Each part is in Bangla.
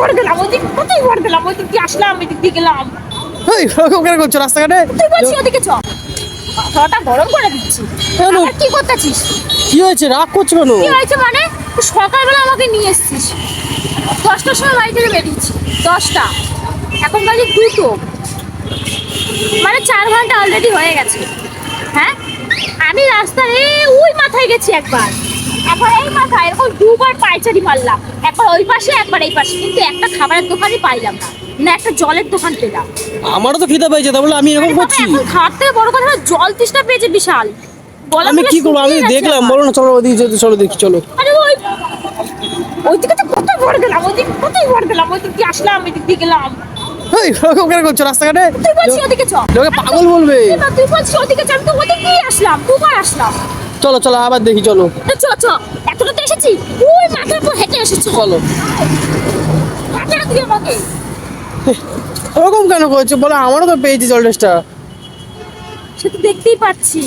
ভরে গেলাম ওদিক কোথায় ভরে গেলাম? ওদিক দিয়ে আসলাম এদিক দিয়ে গেলাম। এই করছ রাস্তাঘাটে? তুই বলছি ওদিকে চ। মাথাটা গরম করে দিচ্ছি। কি করতেছিস? কি হয়েছে? রাগ করছ কেন? কি হয়েছে মানে? সকালবেলা আমাকে নিয়ে এসেছিস। দশটার সময় বাড়ি থেকে বেরিয়েছি। দশটা। এখন বাজে দুটো। মানে চার ঘণ্টা অলরেডি হয়ে গেছে। হ্যাঁ? আমি রাস্তার এই ওই মাথায় গেছি একবার। একবার এই মাথায় এরকম দুবার পাইচারি মারলাম। একবার ওই পাশে একবার এই পাশে। কিন্তু একটা খাবারের দোকানই পাইলাম না। না একটা জলের দোকান পেলাম। আমারও তো খিদে পেয়েছে তাহলে আমি এরকম করছি। খাওয়ার থেকে বড় কথা জল তেষ্টা পেয়েছে বিশাল। আমি কি করব? আমি দেখলাম বলো না চলো ওদিকে চলো দেখি চলো। আরে ওই ওইদিকে তো কোথায় ভরে গেলাম ওইদিক কোথায় ভরে গেলাম ওইদিক দিয়ে আসলাম এদিক দিয়ে গেলাম। এই ওরকম কেন করছ রাস্তাঘাটে? তুই ওদিকে চ। লোকে পাগল বলবে। তুই বলছিস ওদিকে চ আমি তো ওদিক আসলাম দুবার আসলাম। চলো চলো আবার দেখি চলো। চ চ এতটা তো এসেছি ওই মাথার উপর হেঁটে এসেছি। চলো। হাঁটে তুই আমাকে? ওরকম কেন করছ? বলো আমারও তো পেয়েছি জল টেস্টটা সে তো দেখতেই পাচ্ছি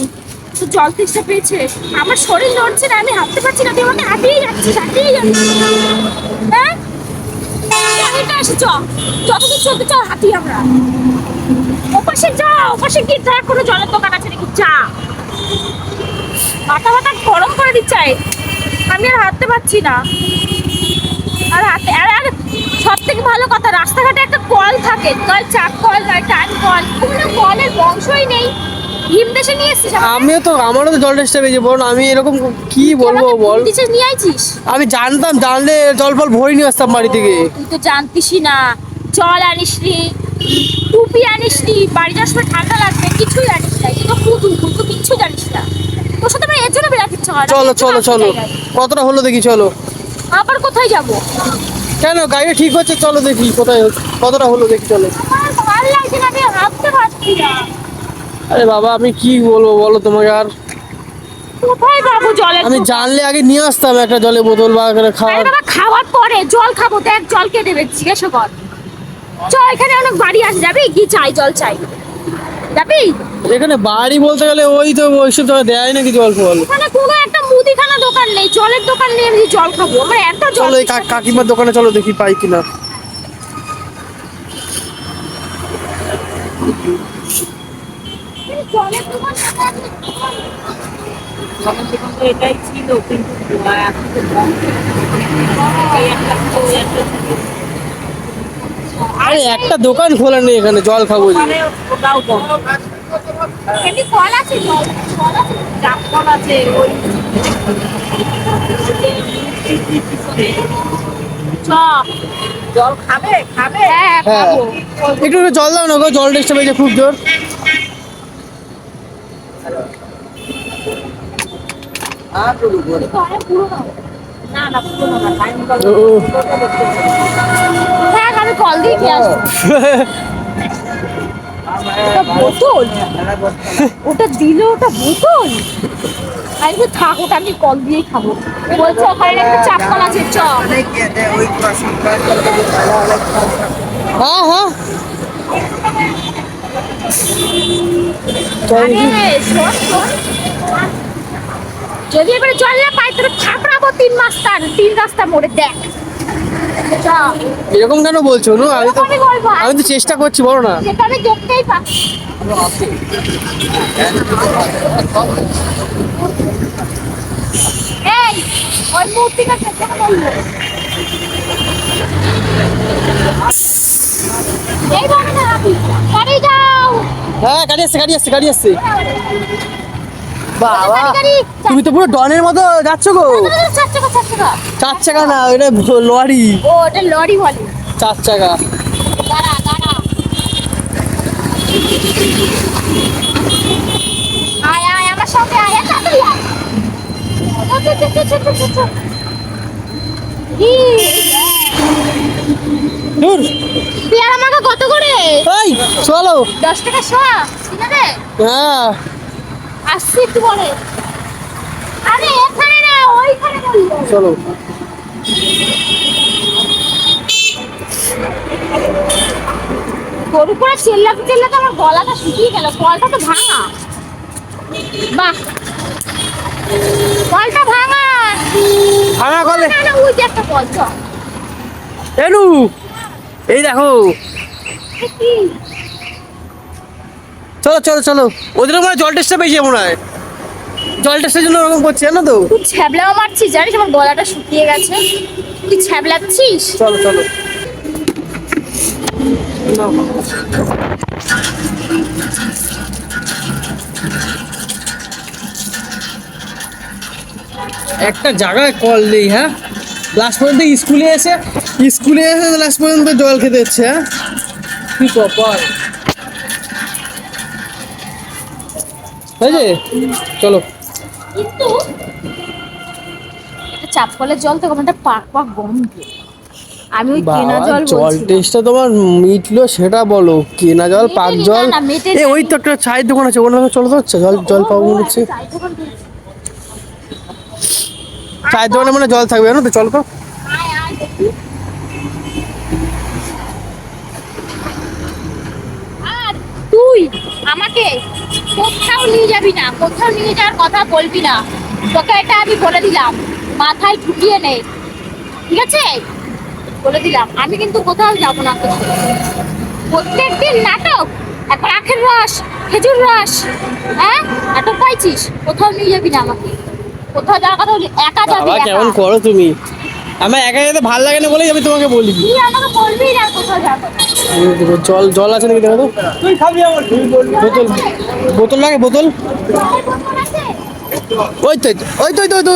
তো জল তেষ্টা পেয়েছে। আমার শরীর নড়ছে না আমি হাঁটতে পারছি না তুই আমাকে হাঁটিয়ে যাচ্ছিস হাঁটিয়ে যাচ্ছিস। হ্যাঁ? হেঁটে এসে চ যতদূর চলতে চল হাঁটি আমরা। ওপাশে যা ওপাশে গিয়ে দেখ কোনো জলের দোকান আছে নাকি, যা। মাথা মাথা গরম করে দিচ্ছে। আমি আর হাঁটতে পারছি না। আর হাতে আর আর সব থেকে ভালো কথা, রাস্তাঘাটে একটা কল থাকে। কল, চাপ কল টাইম কল। কোনো কলের বংশই নেই। হিম দেশে নিয়ে এসেছিস আমিও তো আমারও তো জল টেস্টটা পেয়েছি বল আমি এরকম কি বলব বল? হিম নিয়ে আইছিস? আমি জানতাম জানলে জল ফল ভরে নিয়ে আসতাম বাড়ি থেকে। তুই তো জানতিসই না। জল আনিস নি টুপি আনিস নি বাড়ি যাওয়ার সময় ঠান্ডা লাগবে কিছুই আনিস না তুই তো পুতুল তুই তো কিচ্ছু জানিস না। তোর সাথে আমার এর জন্য বেড়াতে ইচ্ছা হয় চলো চলো চলো। কতটা হলো দেখি চলো। আবার কোথায় যাব? কেন গাড়িটা ঠিক হচ্ছে? চলো দেখি কোথায়। কতটা হলো দেখি চলো। ভালো লাগছে না আমি হাঁটতে পারছি না। আরে বাবা আমি কি বলব বলো তোমাকে আর? কোথায় পাবো জলের আমি? জানলে আগে নিয়ে আসতাম একটা জলে বোতল বা আরে খাওয়ার। বাবা খাওয়ার পরে জল খাব দেখ জল কে দেবে জিজ্ঞাসা কর চ এখানে অনেক বাড়ি আছে যাবি? কি চাই জল চাই। যাবি? এখানে বাড়ি বলতে গেলে ওই তো ওইসব জায়গায় দেয় নাকি জল ফল? এখানে কোনো একটা মুদিখানা দোকান নেই জলের দোকান নেই আমি জল খাব আমার এত জল চলো কাকিমার দোকানে চলো দেখি পাই কিনা। জলের দোকান তখন তখন তো এটাই ছিল কিন্তু এখন তো একটা আরে একটা দোকান খোলা নেই এখানে জল খাব মানে ওটাও বন্ধ। এমনি কল আছে জল জল আছে। ডাক্তার আছে ওই চ জল খাবে? খাবে? হ্যাঁ একটু জল দাও না গো জল টেস্টটা পেয়েছে খুব জোর তো অনেক পুরোনো না না পুরোনো না টাইম কল ও, ও। হ্যাঁ আমি কল দিয়ে নিয়ে আসব ওটা বোতল। ওটা দিল ওটা বোতল। আমি তো থাক ওটা আমি কল দিয়েই খাব বলছে ওখানে একটা চাপ আছে চ হ্যাঁ হ্যাঁ। আরে, শোন, শোন। যদি এবারে জল না পাই তবে থাপড়াবো তিন মাস তার তিন রাস্তা মোড়ে দেখ। এরকম কেন বলছো নু আমি তো আমি তো চেষ্টা করছি বলো না। আমি দেখতেই পাচ্ছি। এই ওই মূর্তিটা বলল? এই বাবা না বাড়ি যাও। হ্যাঁ গাড়ি আসছে গাড়ি আসছে গাড়ি আসছে। বাবা। তুমি তো পুরো ডনের মতো যাচ্ছ গো। চার চাকা না ভ- লরি। ও লরি বলে। চার চাকা। আয় আয় আমার সঙ্গে আয়। তাড়াতাড়ি আয়। কত করে? এই চলো দশ টাকা শোয়া। ঠিক আছে হ্যাঁ। আসছি একটু পরে। আরে এখানে না ওইখানে বলল। চলো। গরু করে চেল্লাতে চেল্লাতে আমার গলাটা শুকিয়ে গেল কলটা তো ভাঙা। বাহ। কলটা ভাঙা। ভাঙা কলে। না না ওই যে একটা কল এলু এই দেখো। চলো চলো চলো। ওদের মনে জল টেস্টটা পেয়েছে মনে হয়। জল টেস্টের জন্য ওরকম করছে জানো তো? তুই ছ্যাবলাও মারছিস জানিস আমার গলাটা শুকিয়ে গেছে। তুই ছ্যাবলাচ্ছিস? চলো চলো। একটা জায়গায় কল নেই হ্যাঁ? লাস্ট পর্যন্ত স্কুলে এসে স্কুলে এসে লাস্ট পর্যন্ত জল খেতে হচ্ছে হ্যাঁ? কি কপাল। হয়েছে? চলো। কিন্তু একটা চাপ কলের জল তো একটা পাক পাক গন্ধ। আমি ওই কেনা জল জল টেস্টটা তোমার মিটলো সেটা বলো। কেনা জল পাক জল? না, না, এ ওই তো একটা চায়ের দোকান আছে ওখানে চলো তো জল জল পাবো মনে হচ্ছে। চায়ের দোকানে মানে জল থাকবে জানো তো? চল তো। তুই? আমাকে কোথাও নিয়ে যাবি না কোথাও নিয়ে যাওয়ার কথা বলবি না। তোকে এটা আমি বলে দিলাম মাথায় ঢুকিয়ে নে। ঠিক আছে? বলে দিলাম আমি কিন্তু কোথাও যাব না তো সাথে। প্রত্যেকদিন নাটক এখন আখের রস খেজুর রস হ্যাঁ? নাটক পাইছিস? কোথাও নিয়ে যাবি না আমাকে। কোথাও যাওয়ার কথা বলি একা যাবি কেমন করো তুমি? আমার একা যেতে ভালো লাগে না বলেই আমি তোমাকে বলি। তুই আমাকে বলবি না কোথাও যাব জল জল আছে নাকি দেখো তো বোতল বোতল লাগে, বোতল? ওই তো ওই তো ওই তো।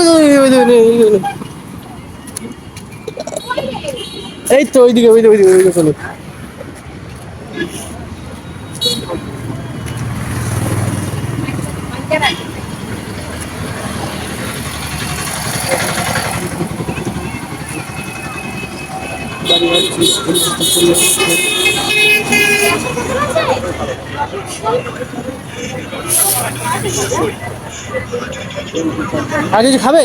এই তো, ওইদিকে ওইদিকে ওইদিকে চলো আর কিছু খাবে?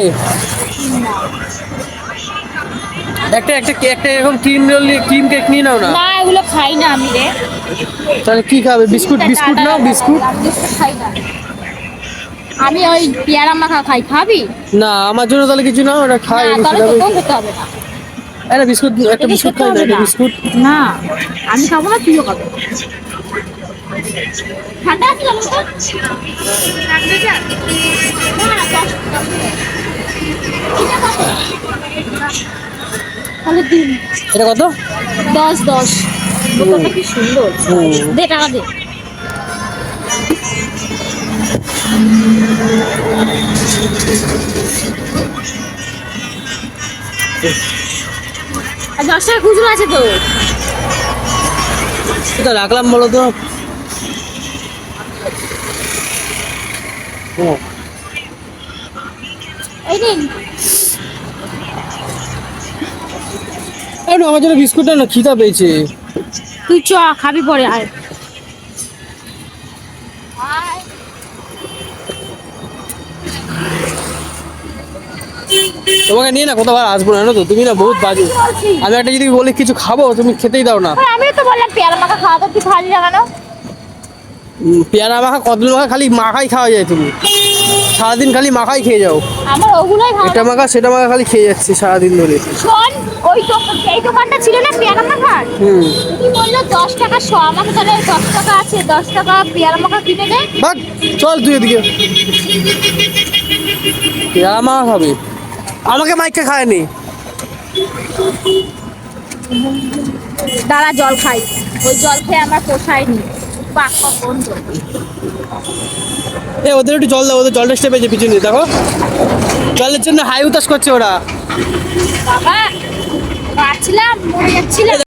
একটা একটা একটা এরকম ক্রিম রোল ক্রিম কেক নিয়ে নাও না। না এগুলো খাই না আমি রে। তাহলে কি খাবে? বিস্কুট বিস্কুট নাও বিস্কুট। খাই না। আমি ওই পেয়ারা মাখা খাই খাবি? না আমার জন্য তাহলে কিছু নাও ওটা খাই না তাহলে তোকেও খেতে হবে না। একটা বিস্কুট একটা বিস্কুট খাই না। বিস্কুট। না আমি খাব না তুইও খাবি। ঠান্ডা আছে? তাহলে দিন। এটা কত? দশ দশ। বোতলটা কি সুন্দর। দে টাকা দে। আর দশ টাকা খুচরো আছে তো। এটা রাখলাম বলো তো। ও, এই নিন। আমার জন্য বিস্কুটটা না খিদা পেয়েছে। তুই চ খাবি পরে আয়। তোমাকে নিয়ে না কোথাও আর আসব না জানো তো? তুমি না বহুত বাজে। আমি একটা যদি বলি কিছু খাব? তুমি খেতেই দাও না। আমি তো বললাম পেয়ারা মাখা খাওয়া তো তুই খালি লাগানো উম, পেয়ারা মাখা কদল মাখা খালি মাখাই খাওয়া যায় তুমি। সারাদিন খালি মাখাই খেয়ে যাও। আমার ওগুলোই ভালো এটা মাখা সেটা মাখা খালি খেয়ে যাচ্ছি সারাদিন ধরে। শোন ওই তো এই দোকানটা ছিল না পেয়ারা মাখার? হুম। তুই বলল দশ টাকা শ আমাকে তাহলে দশ টাকা আছে দশ টাকা পেয়ারা মাখা কিনে দে। চল তুই এদিকে। পেয়ারা মাখা খাবে? আমাকে মাইকে খায়নি। দাঁড়া জল খাই। ওই জল খেয়ে আমার পোষায়নি নি পাক বন্ধ। এ ওদের একটু জল দাও ওদের জলটা স্টেপে যে পিছনে দেখো। জলের জন্য হাই উতাস করছে ওরা। বাবা পাচ্ছিলাম মরে যাচ্ছিলাম।